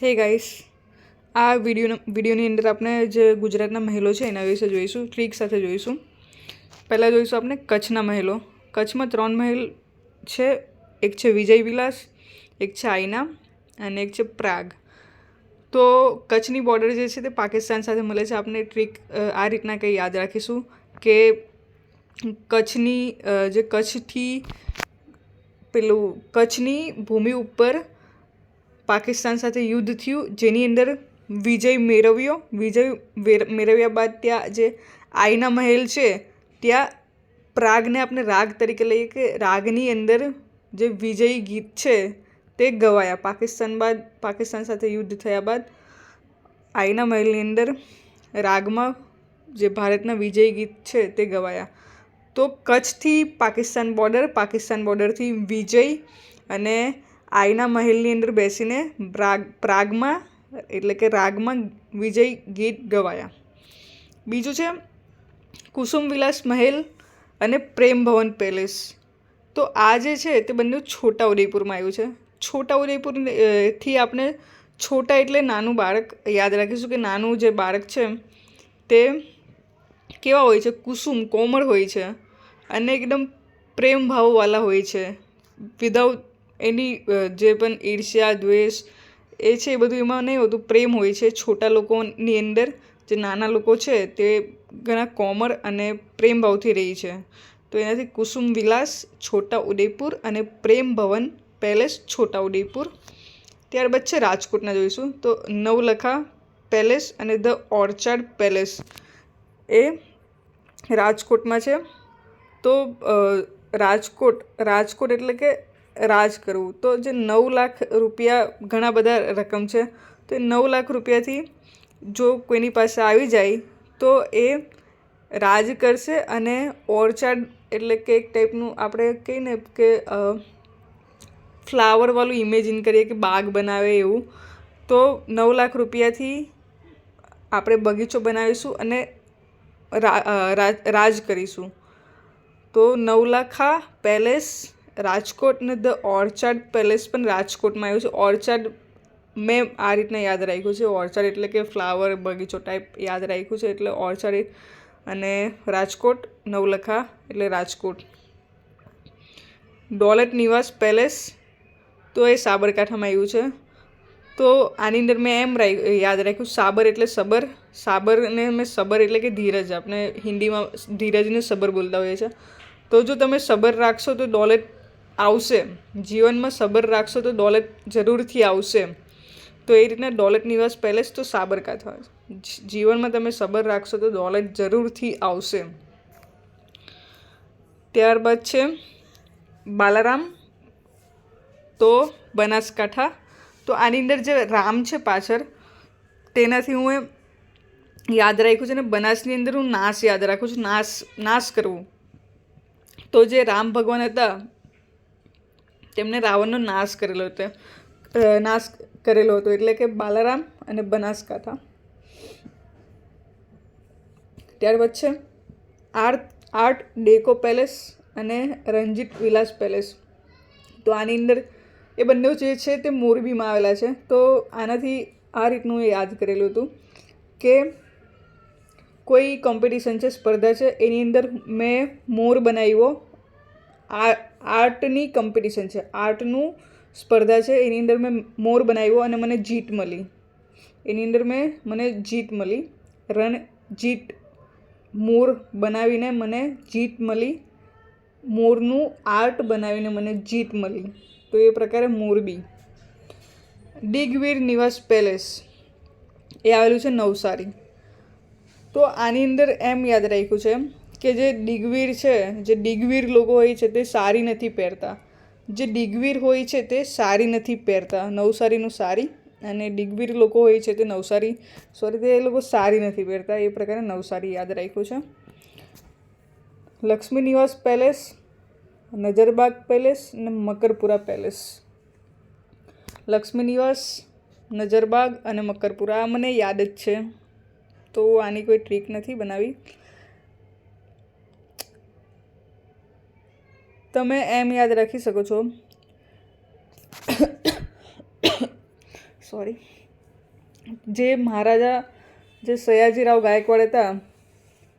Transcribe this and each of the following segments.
હે ગાઈસ આ વીડિયો વિડીયોની અંદર આપણે જે ગુજરાતના મહેલો છે એના વિશે જોઈશું ટ્રીક સાથે જોઈશું. પહેલાં જોઈશું આપણે કચ્છના મહેલો. કચ્છમાં ત્રણ મહેલ છે, એક છે વિજય વિલાસ, એક છે આઈના અને એક છે પ્રાગ. તો કચ્છની બોર્ડર જે છે તે પાકિસ્તાન સાથે મળે છે. આપણે ટ્રીક આ રીતના કંઈ યાદ રાખીશું કે કચ્છની જે કચ્છથી પેલું કચ્છની ભૂમિ ઉપર પાકિસ્તાન સાથે યુદ્ધ થયું, જેની અંદર વિજય મેળવ્યો. વિજય મેળવ્યા બાદ ત્યાં જે આઈના મહેલ છે, ત્યાં પ્રાગને આપણે રાગ તરીકે લઈએ કે રાગની અંદર જે વિજય ગીત છે, તે ગવાયા. પાકિસ્તાન બાદ, પાકિસ્તાન સાથે યુદ્ધ થયા બાદ આઈના મહેલની અંદર રાગમાં જે ભારતના વિજય ગીત છે, તે ગવાયા. તો કચ્છથી પાકિસ્તાન બોર્ડર પાકિસ્તાન બોર્ડરથી વિજય અને આઈના મહેલની અંદર બેસીને પ્રાગ પ્રાગમાં એટલે કે રાગમાં વિજય ગીત ગવાયા. બીજું છે, કુસુમ વિલાસ મહેલ અને પ્રેમ ભવન પેલેસ. તો આ જે છે તે બંને છોટા ઉદયપુરમાં આવ્યું છે. છોટા ઉદયપુર આપણે છોટા એટલે નાનું બાળક યાદ રાખીશું કે નાનું જે બાળક છે, તે કેવા હોય છે? કુસુમ, કોમળ હોય છે અને એકદમ પ્રેમ ભાવવાળા હોય છે. વિધાઉટ એની જે પણ ઈર્ષ્યા, દ્વેષ, એ છે એ બધું એમાં નહીં હોતું. પ્રેમ હોય છે છોટા લોકોની અંદર. જે નાના લોકો છે તે ઘણા કોમળ અને પ્રેમ ભાવથી રહી છે. તો એનાથી કુસુમ વિલાસ, છોટા ઉદયપુર અને પ્રેમ ભવન પેલેસ, છોટા ઉદયપુર. ત્યારબાદ છે રાજકોટના જોઈશું. તો નવલખા પેલેસ અને ધ ઓર્ચાર્ડ પેલેસ એ રાજકોટમાં છે. તો રાજકોટ રાજકોટ એટલે કે રાજ કરવું તો જે નવ લાખ રૂપિયા ઘણા બધા રકમ છે, તો એ નવ લાખ રૂપિયાથી જો કોઈની પાસે આવી જાય, તો એ રાજ કરશે અને ઓર્ચાર્ડ એટલે કે એક ટાઈપનું આપણે કહીને કે ફ્લાવરવાળું ઇમેજિન કરીએ કે બાગ બનાવે એવું, તો નવ લાખ રૂપિયાથી આપણે બગીચો બનાવીશું અને રાજ કરીશું. તો નવલાખા પેલેસ રાજકોટ ને ધ ઓર્ચાર્ડ પેલેસ પણ રાજકોટમાં આવ્યું છે. ઓર્ચાર્ડ મેં આ રીતના યાદ રાખ્યું છે. ઓર્ચાર્ડ એટલે કે ફ્લાવર બગીચો ટાઈપ યાદ રાખ્યું છે. એટલે ઓર્ચાર્ડ અને રાજકોટ, નવલખા એટલે રાજકોટ. ડોલટ નિવાસ પેલેસ તો એ સાબરકાંઠામાં આવ્યું છે. તો આની અંદર મેં એમ યાદ રાખ્યું, સાબર એટલે સબર. સાબરને મેં સબર એટલે કે ધીરજ. આપણે હિન્દીમાં ધીરજને સબર બોલતા હોઈએ છીએ તો જો તમે સબર રાખશો તો દોલત આવશે. જીવનમાં સબર રાખશો તો દોલત જરૂરથી આવશે. તો એ રીતના દોલત નિવાસ પેલેસ તો સાબરકાંઠા જીવનમાં તમે સબર રાખશો તો દોલત જરૂરથી આવશે. ત્યારબાદ છે બાલારામ, તો બનાસકાંઠા. તો આની અંદર જે રામ છે પાછળ, તેનાથી હું એ યાદ રાખ્યું છે ને, બનાસની અંદર હું નાશ યાદ રાખું છું નાશ નાશ કરવું તો જે રામ ભગવાન હતા તેમણે રાવણનો નાશ કરેલો હતો. નાશ કરેલો હતો. એટલે કે બાલારામ અને બનાસકાંઠા. ત્યારબાદ છે આર્ટ આર્ટ, ડેકો પેલેસ અને રંજીત વિલાસ પેલેસ. તો આની અંદર એ બંને જે છે તે મોરબીમાં આવેલા છે. તો આનાથી આ રીતનું એ યાદ કરેલું હતું કે કોઈ કોમ્પિટિશન છે, સ્પર્ધા છે, એની અંદર મેં મોર બનાવ્યો આર્ટની કોમ્પિટિશન છે. આર્ટનું સ્પર્ધા છે. એની અંદર મેં મોર બનાવ્યો અને મને જીત મળી. એની અંદર મેં મને જીત મળી. રણ જીત, મોર બનાવીને મને જીત મળી. મોરનું આર્ટ બનાવીને મને જીત મળી. તો એ પ્રકારે મોરબી ડિગવીર નિવાસ પેલેસ. એ આવેલું છે નવસારી. તો આની અંદર એમ યાદ રાખ્યું છે કે જે ડિગવીર છે, જે ડિગવીર લોકો હોય છે તે સારી નથી પહેરતા. જે ડિગવીર હોય છે તે સારી નથી પહેરતા. નવસારીનું સારી અને ડિગવીર લોકો હોય છે તે નવસારી સોરી તે એ લોકો સારી નથી પહેરતા. એ પ્રકારે નવસારી યાદ રાખ્યું છે. લક્ષ્મી નિવાસ પેલેસ, નજરબાગ પેલેસ અને મકરપુરા પેલેસ. લક્ષ્મી નિવાસ, નજરબાગ અને મકરપુરા મને યાદ જ છે. તો આની કોઈ ટ્રીક નથી બનાવી. તમે એમ યાદ રાખી શકો છો. સોરી જે મહારાજા, જે સયાજીરાવ ગાયકવાડ હતા,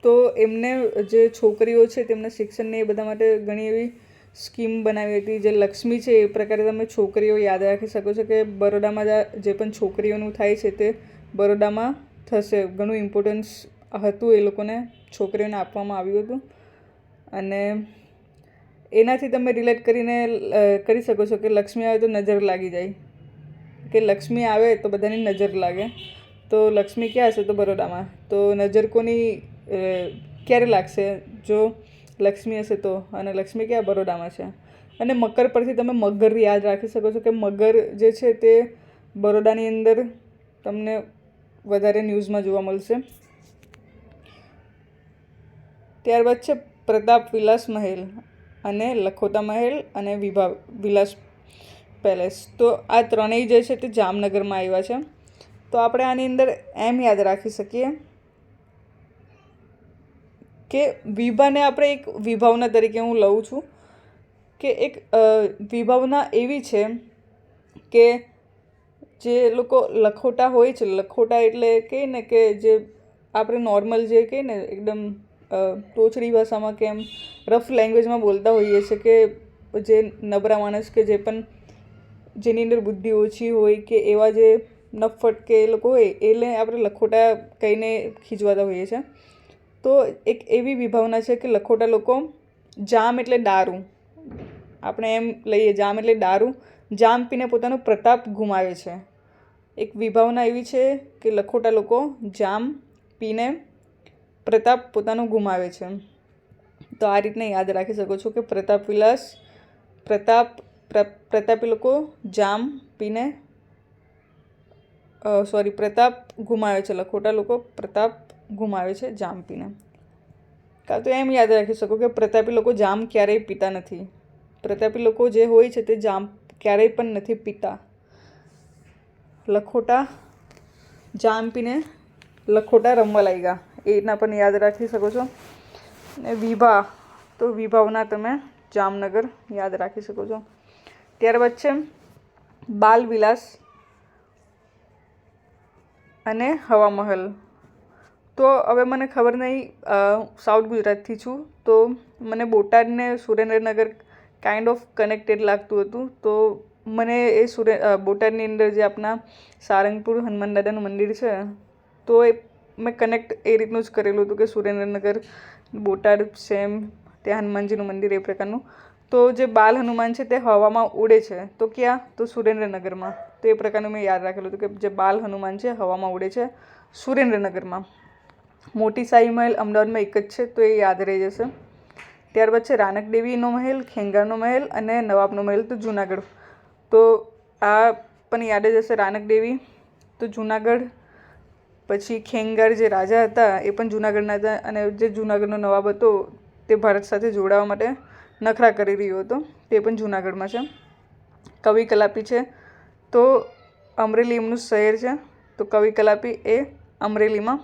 તો એમને જે છોકરીઓ છે, તેમના શિક્ષણને એ બધા માટે ઘણી એવી સ્કીમ બનાવી હતી. જે લક્ષ્મી છે, એ પ્રકારે તમે છોકરીઓ યાદ રાખી શકો છો કે બરોડામાં જા- પણ છોકરીઓનું થાય છે, તે બરોડામાં થશે. ઘણું ઇમ્પોર્ટન્સ હતું એ લોકોને, છોકરીઓને આપવામાં આવ્યું હતું. અને એનાથી તમે રિલેટ કરીને કરી શકો છો કે લક્ષ્મી આવે તો નજર લાગી જાય. કે લક્ષ્મી આવે તો બધાની નજર લાગે. તો લક્ષ્મી ક્યાં હશે તો બરોડામાં? તો નજર કોની ક્યારે લાગશે? જો લક્ષ્મી હશે તો. અને લક્ષ્મી ક્યાં? બરોડામાં છે. અને મકર પરથી તમે મગર યાદ રાખી શકો છો કે મગર જે છે તે બરોડાની અંદર તમને વધારે ન્યૂઝમાં જોવા મળશે. ત્યારબાદ છે પ્રતાપ વિલાસ મહેલ. અને લખોટા મહેલ અને વિભા, વિલાસ પેલેસ. તો આ ત્રણેય જે છે તે જામનગરમાં આવ્યા છે. તો આપણે આની અંદર એમ યાદ રાખી શકીએ કે વિભાને આપણે એક વિભાવના તરીકે હું લઉં છું કે એક વિભાવના એવી છે કે જે લોકો લખોટા હોય છે. લખોટા એટલે કહે ને કે જે આપણે નોર્મલ જે કહે ને, એકદમ અ, ભાષામાં કે એમ રફ લેંગ્વેજમાં બોલતા હોઈએ છીએ કે જે નબળા માણસ કે જે પણ જેની અંદર બુદ્ધિ ઓછી હોય કે એવા જે નફટ કે એ લોકો હોય એને આપણે લખોટા કહીને ખીજવાતા હોઈએ છીએ તો એક એવી વિભાવના છે કે લખોટા લોકો જામ એટલે દારૂ. આપણે એમ લઈએ જામ એટલે દારૂ જામ પીને પોતાનો પ્રતાપ ગુમાવે છે. એક વિભાવના એવી છે કે લખોટા લોકો જામ પીને પ્રતાપ પોતાનો ગુમાવે છે. તો આ રીતને યાદ રાખી શકો છો કે પ્રતાપ વિલાસ, પ્રતાપ, પ્ર- પ્રતાપી લોકો જામ પીને સોરી પ્રતાપ ગુમાવે છે લખોટા લોકો પ્રતાપ ગુમાવે છે જામ પીને. કાં તો એમ યાદ રાખી શકો કે પ્રતાપી લોકો જામ ક્યારેય પીતા નથી. પ્રતાપી લોકો જે હોય છે તે જામ ક્યારેય પણ નથી પીતા. લખોટા જામ પીને લખોટા રમવા લાગ્યા. એ રીતના પણ યાદ રાખી શકો છો. ને વિભા, તો વિભાવના તમે જામનગર યાદ રાખી શકો છો. ત્યારબાદ છે બાલવિલાસ અને હવામહલ. તો હવે મને ખબર નહીં સાઉથ ગુજરાતથી છું. તો મને બોટાદને સુરેન્દ્રનગર કાઇન્ડ ઓફ કનેક્ટેડ લાગતું હતું. તો મને એ સુરે બોટાદની અંદર જે આપણા સારંગપુર હનુમાન દાદાનું મંદિર છે, તો એ મેં કનેક્ટ એ રીતનું જ કરેલું હતું કે સુરેન્દ્રનગર, બોટાદ સેમ ત્યાં હનુમાનજીનું મંદિર એ પ્રકારનું. તો જે બાલ હનુમાન છે તે હવામાં ઉડે છે. તો ક્યાં? તો સુરેન્દ્રનગરમાં. તો એ પ્રકારનું મેં યાદ રાખેલું હતું કે જે બાલ હનુમાન છે હવામાં ઉડે છે સુરેન્દ્રનગરમાં. મોટી સાઈ મહેલ અમદાવાદમાં એક જ છે, તો એ યાદ રહી જશે. ત્યારબાદ છે રાનક દેવીનો મહેલ ખેંગારનો મહેલ અને નવાબનો મહેલ, તો જુનાગઢ. તો આ પણ યાદ જ હશે રાનક દેવી, તો જુનાગઢ પછી ખેંગાર જે રાજા હતા, એ પણ જુનાગઢના હતા અને જે જુનાગઢનો નવાબ હતો, તે ભારત સાથે જોડાવા માટે નખરા કરી રહ્યો હતો. તે પણ જુનાગઢમાં છે. કવિ કલાપી છે. તો અમરેલી એમનું શહેર છે. તો કવિ કલાપી એ અમરેલીમાં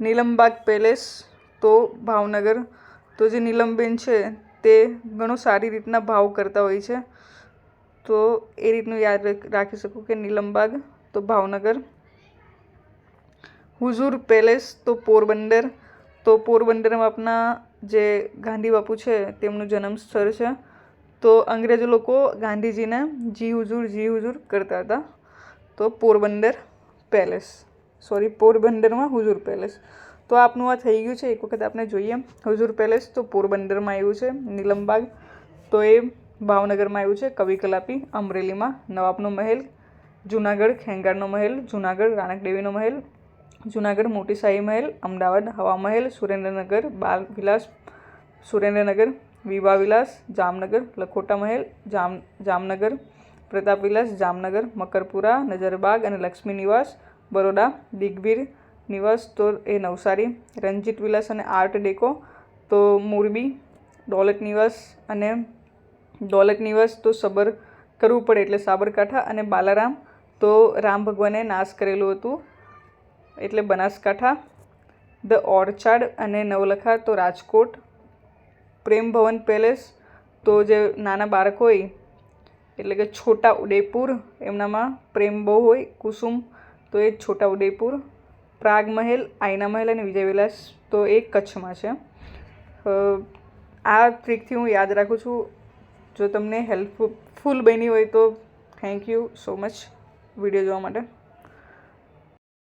નીલમબાગ પેલેસ, તો ભાવનગર. તો જે નીલમબેન છે, તે ઘણો સારી રીતના ભાવ કરતા હોય છે. તો એ રીતનું યાદ રાખી શકું કે નીલમબાગ તો ભાવનગર. હુઝુર પેલેસ તો પોરબંદર. તો પોરબંદરમાં આપના જે ગાંધી બાપુ છે તેમનું જન્મ સ્થળ છે. તો અંગ્રેજો લોકો ગાંધીજીને જી હુઝુર જી હુઝુર કરતા હતા. તો પોરબંદર પેલેસ. સોરી પોરબંદરમાં હુઝુર પેલેસ. તો આપનું આ થઈ ગયું છે. એક વખત આપણે જોઈએ. હુઝુર પેલેસ તો પોરબંદરમાં આવ્યું છે, નીલમબાગ. તો એ ભાવનગરમાં આવ્યું છે કવિ કલાપી અમરેલીમાં, નવાબનો મહેલ. જુનાગઢ, ખેંગારનો મહેલ, જુનાગઢ રાણકદેવીનો મહેલ, જુનાગઢ મોટી શાહી મહેલ, અમદાવાદ, હવા મહેલ, સુરેન્દ્રનગર, બાલ વિલાસ, સુરેન્દ્રનગર, વિવા વિલાસ, જામનગર, લખોટા મહેલ, જામ, જામનગર, પ્રતાપ વિલાસ, જામનગર, મકરપુરા, નજરબાગ અને લક્ષ્મી નિવાસ, બરોડા, દિગ્વીર નિવાસ, તો એ નવસારી, રણજીત વિલાસ અને આર્ટ ડેકો, તો મોરબી દોલત નિવાસ અને દોલત નિવાસ તો સબર કરવું પડે એટલે સાબરકાંઠા અને બાલારામ તો રામ ભગવાને નાશ કરેલું હતું, એટલે બનાસકાંઠા, ધ ઓર્ચાર્ડ અને નવલખા તો રાજકોટ, પ્રેમ ભવન પેલેસ તો જે નાના બાળક હોય, એટલે કે છોટા ઉદયપુર એમનામાં પ્રેમ બહુ હોય, કુસુમ તો એ છોટા ઉદયપુર, પ્રાગ મહેલ આઈના મહેલ અને વિજય વિલાસ તો એ કચ્છમાં છે. આ ટ્રીકથી હું યાદ રાખું છું. જો તમને હેલ્પફુલ બની હોય તો thank you so much. Video જોવા માટે.